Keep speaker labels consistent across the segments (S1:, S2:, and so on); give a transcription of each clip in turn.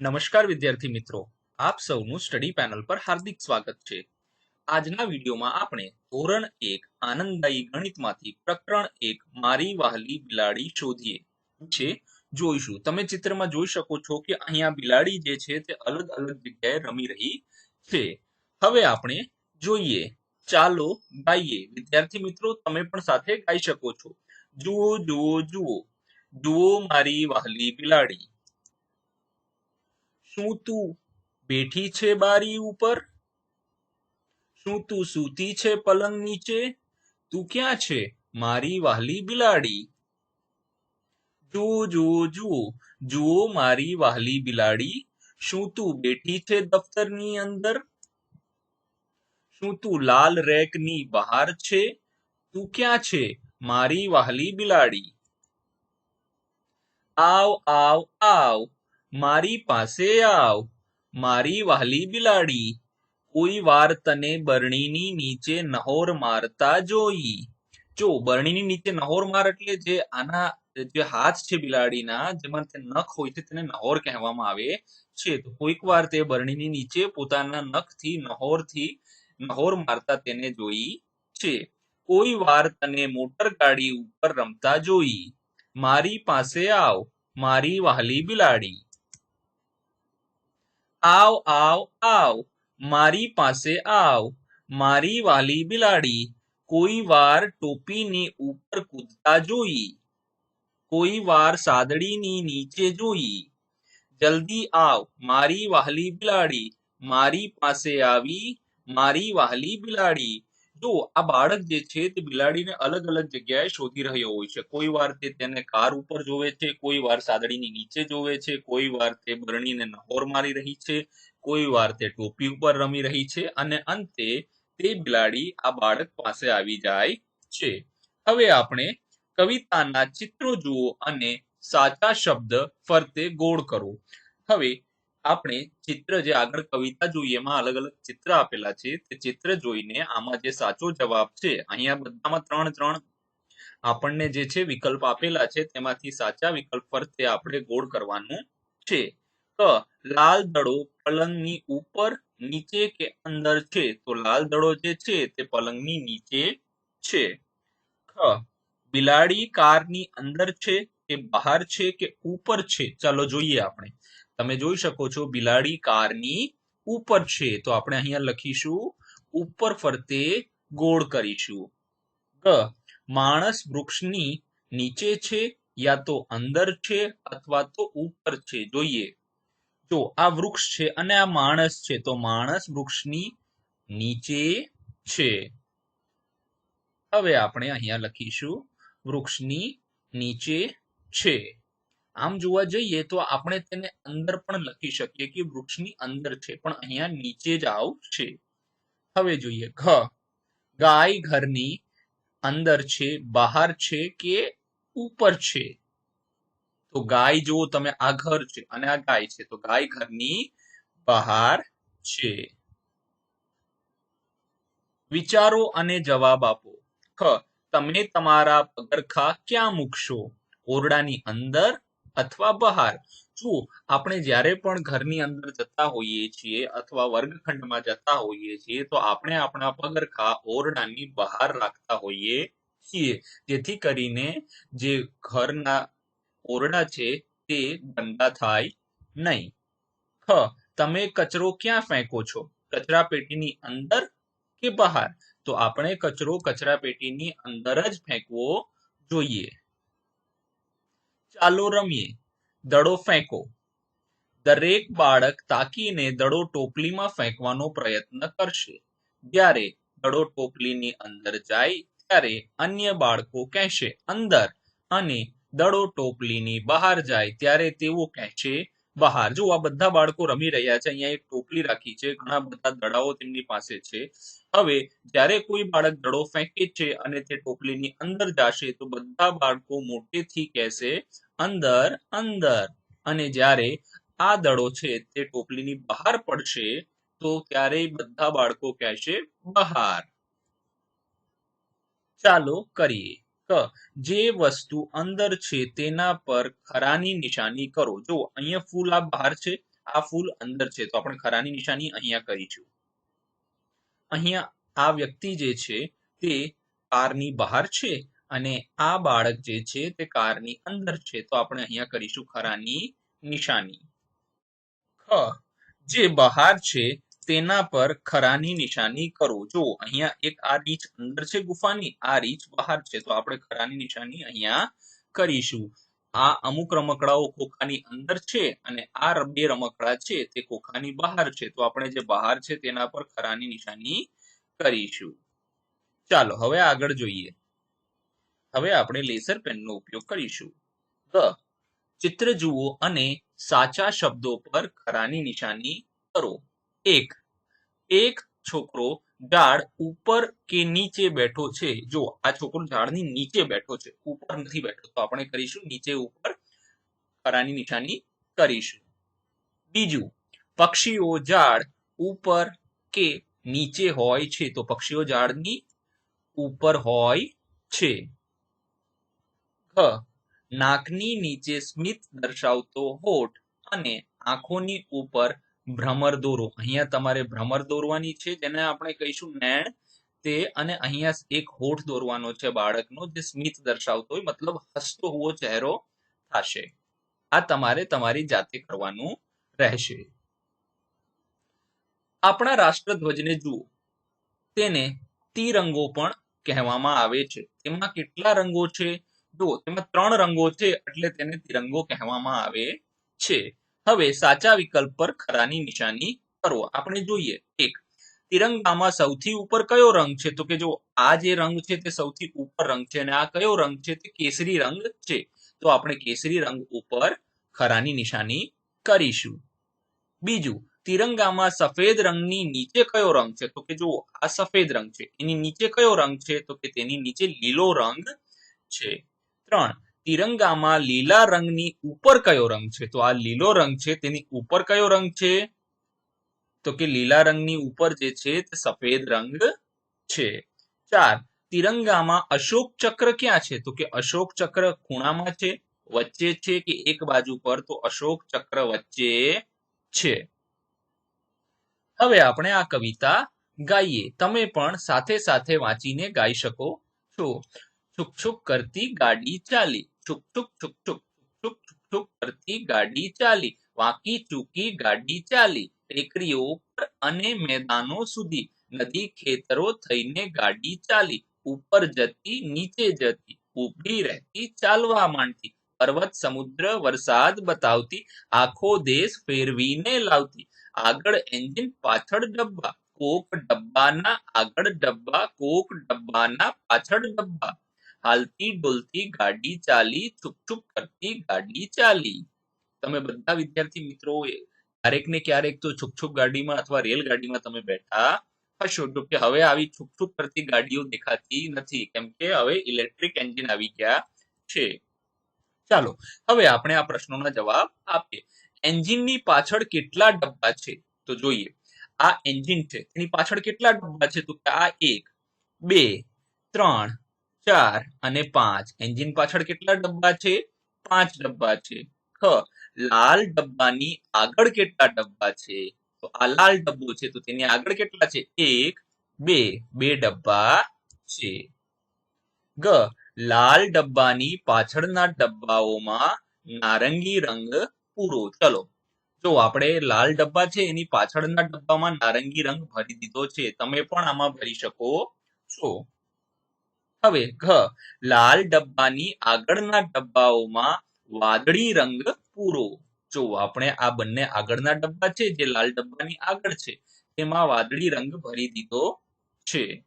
S1: નમસ્કાર વિદ્યાર્થી મિત્રો. આપ સૌનું સ્ટડી પેનલ પર હાર્દિક સ્વાગત છે. આજના વિડીયોમાં આપણે ધોરણ એક આનંદદાયી ગણિતમાંથી પ્રકરણ એક મારી વહાલી બિલાડી શોધીએ છે. જોઈશું. તમે ચિત્રમાં જોઈ શકો છો કે અહીંયા બિલાડી જે છે તે અલગ અલગ જગ્યાએ રમી રહી છે. હવે આપણે જોઈએ. ચાલો ગાઈએ. વિદ્યાર્થી મિત્રો, તમે પણ સાથે ગાઈ શકો છો. જુઓ જુઓ જુઓ. જુઓ મારી વહાલી બિલાડી. શું તું બેઠી છે બારી ઉપર? શું તું સૂતી છે પલંગ નીચે? તું ક્યાં છે મારી વહાલી બિલાડી? જુઓ જુઓ જુઓ જુઓ મારી વહાલી બિલાડી, શું તું બેઠી છે દફતરની અંદર? શું તું લાલ રેકની બહાર છે? તું ક્યાં છે મારી વહાલી બિલાડી? આવ આવ આવ મારી પાસે આવ, મારી વહાલી બિલાડી. કોઈ વાર તને બરણીની નીચે નહોર મારતા જોઈ. જો, બરણીની નીચે નહોર માર એટલે જે આના, જે હાથ છે બિલાડીના, જેમાં તે નખ હોય છે, તેને નહોર કહેવામાં આવે છે. તો કોઈક વાર તે બરણીની નીચે પોતાના નખથી, નહોરથી નહોર મારતા તેને જોઈ છે. કોઈ વાર તને મોટર ગાડી ઉપર રમતા જોઈ. મારી પાસે આવ, મારી વહાલી બિલાડી. આવ આવ આવ, મારી પાસે આવ, મારી વાલી બિલાડી, કોઈ વાર ટોપીની ઉપર કૂદતા જોઈ, કોઈ વાર સાદડીની નીચે જોઈ, જલ્દી આવ, મારી વાહલી બિલાડી, મારી પાસે આવી, મારી વાહલી બિલાડી જો આ બાળક જે છે તે બિલાડીને અલગ અલગ જગ્યાએ શોધી રહ્યો હોય છે. કોઈ વાર તે તેને કાર ઉપર જોવે છે, કોઈ વાર સાદડીની નીચે જોવે છે, કોઈ વાર તે બરણીને નહોર મારી રહી છે, કોઈ વાર તે ટોપી ઉપર રમી રહી છે અને અંતે તે બિલાડી આ બાળક પાસે આવી જાય છે. હવે આપણે કવિતાના ચિત્રો જુઓ અને સાચા શબ્દ ફરતે ગોળ કરો. હવે આપણે ચિત્ર જે આગળ કવિતા જોઈએ, એમાં અલગ અલગ ચિત્ર આપેલા છે. તે ચિત્ર જોઈને આમાં જે સાચો જવાબ છે, અહીંયા બધામાં ત્રણ ત્રણ આપણને જે છે વિકલ્પ આપેલા છે. તેમાંથી સાચા વિકલ્પ ફરતે આપણે ગોળ કરવાનું છે. ક, લાલ દડો પલંગની ઉપર નીચે કે અંદર છે? તો લાલ દડો જે છે તે પલંગની નીચે છે. ખ, બિલાડી કારની અંદર છે કે બહાર છે કે ઉપર છે? ચાલો જોઈએ આપણે. તમે જોઈ શકો છો બિલાડી કારની ઉપર છે. તો આપણે અહીંયા લખીશું, ઉપર ફરતે ગોળ કરીશું. ગ, માણસ વૃક્ષની નીચે છે યા તો અંદર છે અથવા તો ઉપર છે. જોઈએ. જો આ વૃક્ષ છે અને આ માણસ છે, તો માણસ વૃક્ષની નીચે છે. હવે આપણે અહીંયા લખીશું, વૃક્ષની નીચે છે. આમ જોવા જઈએ તો આપણે તેને અંદર પણ લખી શકીએ કે વૃક્ષની અંદર છે, પણ અહીંયા નીચે જ આવશે. હવે જોઈએ, ઘ. ગાય ઘરની અંદર છે, બહાર છે કે ઉપર છે? તો ગાય જો તમે, આ ઘર છે અને આ ગાય છે. તો ગાય ઘરની બહાર છે. વિચારો અને જવાબ આપો. ખ. તમે તમારા પગરખા ક્યાં મૂકશો? ઓરડાની અંદર અથવા બહાર. જો આપણે જ્યારે પણ ઘરની અંદર જતા હોઈએ છીએ અથવા વર્ગખંડમાં જતા હોઈએ છીએ, તો આપણે આપણા પગરખા ઓરડાની બહાર રાખતા હોઈએ છીએ. જેથી કરીને જે ઘરના ઓરડા છે, તે ગંદા થાય નહીં. ખ તમે કચરો ક્યાં ફેંકો છો? કચરા પેટીની અંદર કે બહાર? તો આપણે કચરો કચરા પેટીની અંદર જ ફેંકવો જોઈએ. ચાલો રમીએ. દડો ફેંકો. દરેક બાળક તાકીને દડો ટોપલીમાં ફેંકવાનો પ્રયત્ન કરશે. જ્યારે દડો ટોપલીની અંદર જાય, ત્યારે અન્ય બાળકો કહેશે, અંદર. અને દડો ટોપલીની બહાર જાય, ત્યારે તેઓ કહેશે, બહાર. જો આ બધા બાળકો રમી રહ્યા છે, અહીંયા એક ટોપલી રાખી છે, ઘણા બધા દડાઓ તેમની પાસે છે. હવે જ્યારે કોઈ બાળક દડો ફેંકે છે અને તે ટોપલીની અંદર જશે, તો બધા બાળકો મોટેથી કહેશે, અંદર અંદર. અને જ્યારે આ દડો છે તે ટોપલીની બહાર પડશે, તો ત્યારે બધા બાળકો કહેશે, બહાર. ચાલો કરીએ. ક. જે વસ્તુ અંદર છે તેના પર ખરાની નિશાની કરો. જો અહીંયા ફૂલ આ બહાર છે, આ ફૂલ અંદર છે. તો આપણે ખરાની નિશાની અહીંયા કરીશું. અહીંયા આ વ્યક્તિ જે છે તે કારની બહાર છે અને આ બાળક જે છે તે કારની અંદર છે. તો આપણે અહીંયા કરીશું ખરાની નિશાની. ખ જે બહાર છે તેના પર ખરાની નિશાની કરો. જો અહીંયા એક આ રીચ અંદર છે ગુફાની, આ રીચ બહાર છે. તો આપણે ખરાની નિશાની અહીંયા કરીશું. આ અમુક રમકડાઓ ખોખાની અંદર છે અને આ બે રમકડા છે, તે ખોખાની બહાર છે. તો આપણે જે બહાર છે તેના પર ખરાની નિશાની કરીશું. ચાલો, હવે આગળ જોઈએ. હવે આપણે લેસર પેનનો ઉપયોગ કરીશું. ગ ચિત્ર જુઓ અને સાચા શબ્દો પર ખરાની નિશાની કરો. એક એક છોકરો ઝાડ ઉપર કે નીચે બેઠો છે? જો, આ છોકરો ઝાડની નીચે બેઠો છે, ઉપર નથી બેઠો, તો આપણે કરીશું નીચે ઉપર ખરાની નિશાની કરીશું. બીજું, પક્ષીઓ ઝાડ ઉપર કે નીચે હોય છે, તો પક્ષીઓ ઝાડની ઉપર હોય છે. ઘ, નાકની નીચે સ્મિત દર્શાવતો હોઠ અને આંખોની ઉપર ભ્રમર દોરો. અહીંયા તમારે ભ્રમર દોરવાની છે, જેને આપણે કહીશું નેણ. તે અને અહીંયા એક હોઠ દોરવાનો છે બાળકનો, જે સ્મિત દર્શાવતો હોય, મતલબ હસતો હોવો ચહેરો થશે. આ તમારે તમારી જાતે કરવાનું રહેશે. આપણા રાષ્ટ્રધ્વજને જુઓ. તેને તિરંગો પણ કહેવામાં આવે છે. તેમાં કેટલા રંગો છે? જો તેમાં ત્રણ રંગો છે, એટલે તેને તિરંગો કહેવામાં આવે છે. હવે સાચા વિકલ્પ પર ખરાની નિશાની કરો. આપણે જોઈએ, એક, તિરંગામાં સૌથી ઉપર કયો રંગ છે? તો કે જો આ જે રંગ છે તે સૌથી ઉપર રંગ છે અને આ કયો રંગ છે તે કેસરી રંગ છે, તો આપણે કેસરી રંગ ઉપર ખરાની નિશાની કરીશું. બીજું, તિરંગામાં સફેદ રંગની નીચે કયો રંગ છે? તો કે જો આ સફેદ રંગ છે, એની નીચે કયો રંગ છે? તો કે તેની નીચે લીલો રંગ છે. ત્રણ તિરંગામાં લીલા રંગની ઉપર કયો રંગ છે? તો આ લીલો રંગ છે, તેની ઉપર કયો રંગ છે? તો કે લીલા રંગની ઉપર જે છે તે સફેદ રંગ છે. ચાર, તિરંગામાં અશોક ચક્ર ક્યાં છે? તો કે અશોક ચક્ર ખૂણામાં છે, વચ્ચે છે કે એક બાજુ પર? તો અશોક ચક્ર વચ્ચે છે. હવે આપણે આ કવિતા ગાઈએ. તમે પણ સાથે સાથે વાંચીને ગાઈ શકો છો. છુક છુક કરતી ગાડી ચાલી. છુક છુક છુક છુક છુક છુક છુક કરતી ગાડી ચાલી વાંકી ચૂકી ગાડી ચાલી ટેકરીઓ પર અને મેદાનો સુધી નદી ખેતરો થઈને ગાડી ચાલી ઉપર જતી નીચે જતી ઊભી રહેતી ચાલવા માંડતી પર્વત સમુદ્ર વરસાદ બતાવતી આખો દેશ ફેરવીને લાવતી આગળ એન્જિન પાછળ ડબ્બા કોક ડબ્બાના આગળ ડબ્બા કોક ડબ્બાના પાછળ ડબ્બા હાલતી, ડોલતી, ગાડી ચાલી છુક છુક કરતી, ગાડી ચાલી. તમે બધા વિદ્યાર્થી મિત્રો ક્યારેક ને ક્યારેક તો છુક છુક ગાડીમાં અથવા રેલગાડીમાં તમે બેઠા હશો. જો કે હવે આવી છુક છુક કરતી ગાડીઓ દેખાતી નથી. કેમ કે હવે ઇલેક્ટ્રિક એન્જિન આવી ગયા છે. ચાલો, હવે આપણે આ પ્રશ્નોના જવાબ આપીએ. એન્જિનની પાછળ કેટલા ડબ્બા છે? તો જોઈએ. આ એન્જિન છે. તેની પાછળ કેટલા ડબ્બા છે? તો કે આ એક, બે, ત્રણ ચાર અને પાંચ. એન્જિન પાછળ કેટલા ડબ્બા છે? પાંચ ડબ્બા છે. ખ, લાલ ડબ્બાની આગળ કેટલા ડબ્બા છે? તો આ લાલ ડબ્બો છે, તો તેની આગળ કેટલા છે? એક, બે. બે ડબ્બા છે. ગ, લાલ ડબ્બાની પાછળના ડબ્બાઓમાં નારંગી રંગ પૂરો. ચલો, જો આપણે લાલ ડબ્બા છે, એની પાછળના ડબ્બામાં નારંગી રંગ ભરી દીધો છે, તમે પણ આમાં ભરી શકો છો. હવે ઘ, લાલ ડબ્બાની આગળના ડબ્બાઓમાં વાદળી રંગ પૂરો. જો આપણે આ બંને આગળના ડબ્બા છે, જે લાલ ડબ્બાની આગળ છે, તેમાં વાદળી રંગ ભરી દીધો છે.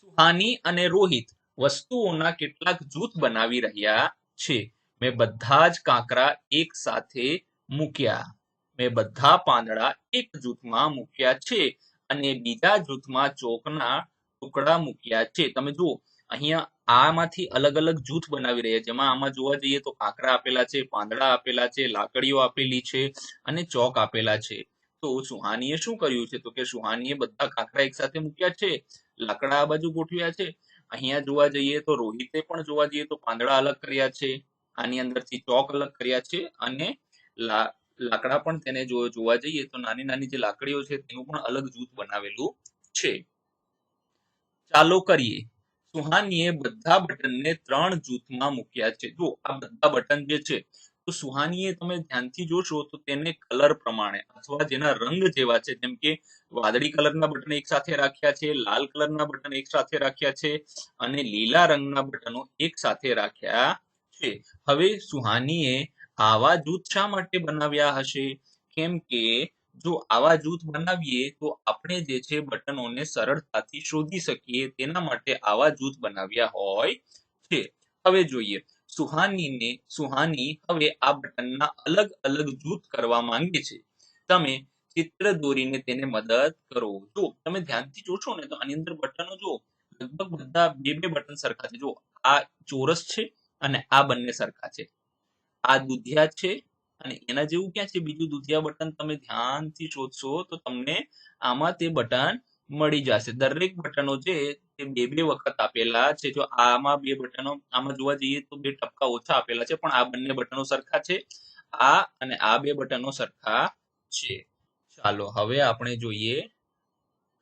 S1: સુહાની અને રોહિત વસ્તુઓના કેટલાક જૂથ બનાવી રહ્યા છે. મેં બધા જ કાંકરા એક સાથે મૂક્યા. મેં બધા પાંદડા એક જૂથમાં મૂક્યા છે અને બીજા જૂથમાં ચોકના ટુકડા મૂક્યા છે. તમે જુઓ, અહીંયા આમાંથી અલગ અલગ જૂથ બનાવી રહ્યા છે. જેમાં આમાં જોવા જઈએ તો કાંકરા આપેલા છે, પાંદડા આપેલા છે, લાકડીઓ આપેલી છે અને ચોક આપેલા છે. તો સુહાનીએ શું કર્યું છે? તો કે સુહાનીએ બધા કાંકરા એક સાથે મૂક્યા છે, લાકડા આ બાજુ ગોઠવ્યા છે. અહીંયા જોવા જઈએ તો રોહિતે પણ જોવા જઈએ તો પાંદડા અલગ કર્યા છે, આની અંદરથી ચોક અલગ કર્યા છે અને લાકડા પણ તેને જોવા જઈએ તો નાની નાની જે લાકડીઓ છે તેનું પણ અલગ જૂથ બનાવેલું છે. ચાલો કરીએ. સુહાનીએ બધા બટનને ત્રણ જૂથમાં મૂક્યા છે. જો આ બધા બટન જે છે, તો સુહાનીએ તમે ધ્યાનથી જોશો તો તેને કલર પ્રમાણે અથવા જેના રંગ જેવા છે, જેમ કે વાદળી કલરના બટન એક સાથે રાખ્યા છે, લાલ કલરના બટન એક સાથે રાખ્યા છે અને લીલા રંગના બટનો એક સાથે રાખ્યા છે. હવે સુહાનીએ આવા જૂથ શા માટે બનાવ્યા હશે? કેમ કે જો આવા જૂથ બનાવીએ તો આપણે જે છે બટનોને સરળતાથી શોધી શકીએ તેના માટે આવા જૂથ બનાવ્યા હોય છે. હવે જોઈએ, સુહાનીને, સુહાની હવે આ બટનના અલગ અલગ જૂથ કરવા માંગે છે. તમે ચિત્ર દોરીને તેને મદદ કરો. જો તમે ધ્યાનથી જોશો ને તો આની અંદર બટનો જો લગભગ બધા બે બે બટન સરખા છે. જો આ ચોરસ છે અને આ બંને સરખા છે. આ દુધિયા છે અને એના જેવું ક્યાં છે? બીજું દુધિયા બટન તમે ધ્યાનથી શોધશો તો તમને આમાં તે બટન મળી જશે. દરેક બટનો છે તે બે બે વખત આપેલા છે. જો આમાં બે બટનો આમાં જોવા જઈએ તો બે ટપકા ઓછા આપેલા છે, પણ આ બંને બટનો સરખા છે. આ અને આ બે બટનો સરખા છે. ચાલો, હવે આપણે જોઈએ.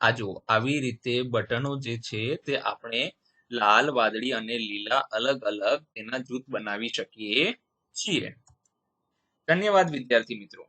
S1: આ જો આવી રીતે બટનો જે છે તે આપણે લાલ, વાદળી અને લીલા અલગ અલગ તેના જૂથ બનાવી શકીએ છીએ. ધન્યવાદ વિદ્યાર્થી મિત્રો.